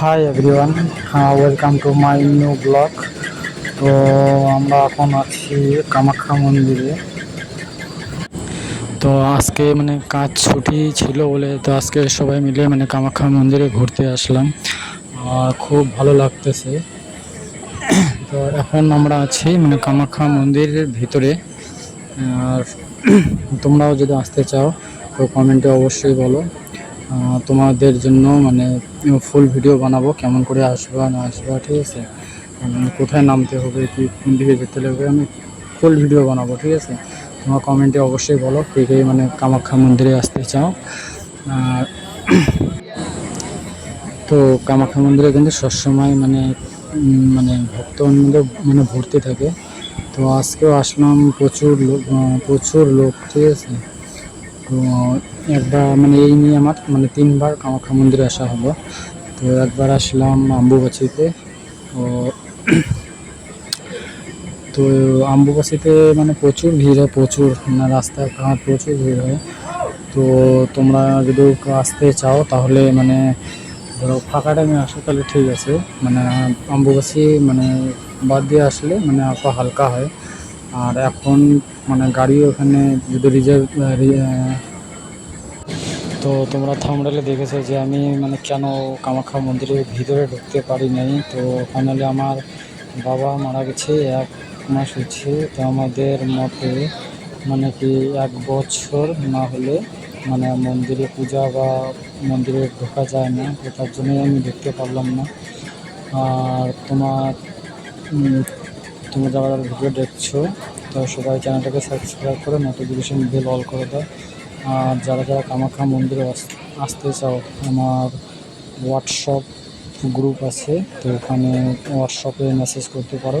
Hi everyone welcome to my new blog তো আমরা এখন আছি কামাখ্যা মন্দিরে। তো আজকে মানে কাজ ছুটি ছিল বলে তো আজকে সবাই মিলে মানে কামাখ্যা মন্দিরে ঘুরতে আসলাম। আর খুব ভালো লাগতেছে। তো এখন আমরা আছি মানে কামাখ্যা মন্দিরের ভিতরে। আর তোমরাও যদি আসতে চাও, তো কমেন্টে অবশ্যই বলো। তোমাদের জন্য মানে ফুল ভিডিও বানাবো, কেমন করে আসবা, না আসবা, ঠিক আছে? কোথায় নামতে হবে, কি, কোন দিকে যেতে লাগবে, আমি ফুল ভিডিও বানাবো, ঠিক আছে? তোমার কমেন্টে অবশ্যই বলো, কে কে মানে কামাখ্যা মন্দিরে আসতে চাও। আর তো কামাখ্যা মন্দিরে কিন্তু সবসময় মানে মানে ভক্তবৃন্দ মানে ভর্তি থাকে। তো আজকেও আসলাম প্রচুর লোক প্রচুর লোক, ঠিক আছে? তো একবার মানে এই নিয়ে আমার মানে তিনবার কামাখ্যা মন্দিরে আসা হলো। তো একবার আসলাম আম্বুবাচিতে তো তো আম্বুবাচিতে মানে প্রচুর ভিড় হয়, প্রচুর মানে রাস্তাঘাট প্রচুর ভিড় হয়। তো তোমরা যদি আসতে চাও তাহলে মানে ধরো ফাঁকা টাইমে আসো তাহলে ঠিক আছে। মানে আম্বুবাচি মানে বাদ দিয়ে আসলে মানে হালকা হয়। আর এখন মানে গাড়ি ওখানে যদি রিজার্ভ তো তোমরা থামডালে দেখেছ যে আমি মানে কেন কামাখ্যা মন্দিরের ভিতরে ঢুকতে পারি নাই। তো ফাইনালি আমার বাবা মারা গেছে, এক মাস হচ্ছে। তো আমাদের মতে মানে কি এক বছর না হলে মানে মন্দিরে পূজা বা মন্দিরে ঢোকা যায় না, তো তার জন্যই আমি দেখতে পারলাম না। আর তোমার তোমরা যারা যারা ভিডিও দেখছ তো সবাই চ্যানেলটাকে সাবস্ক্রাইব করে নোটিফিকেশন মধ্যে লল করে দাও। আর যারা যারা কামাখ্যা মন্দিরে আসতে চাও, আমার হোয়াটসঅ্যাপ গ্রুপ আছে, তো ওখানে হোয়াটসঅ্যাপে মেসেজ করতে পারো।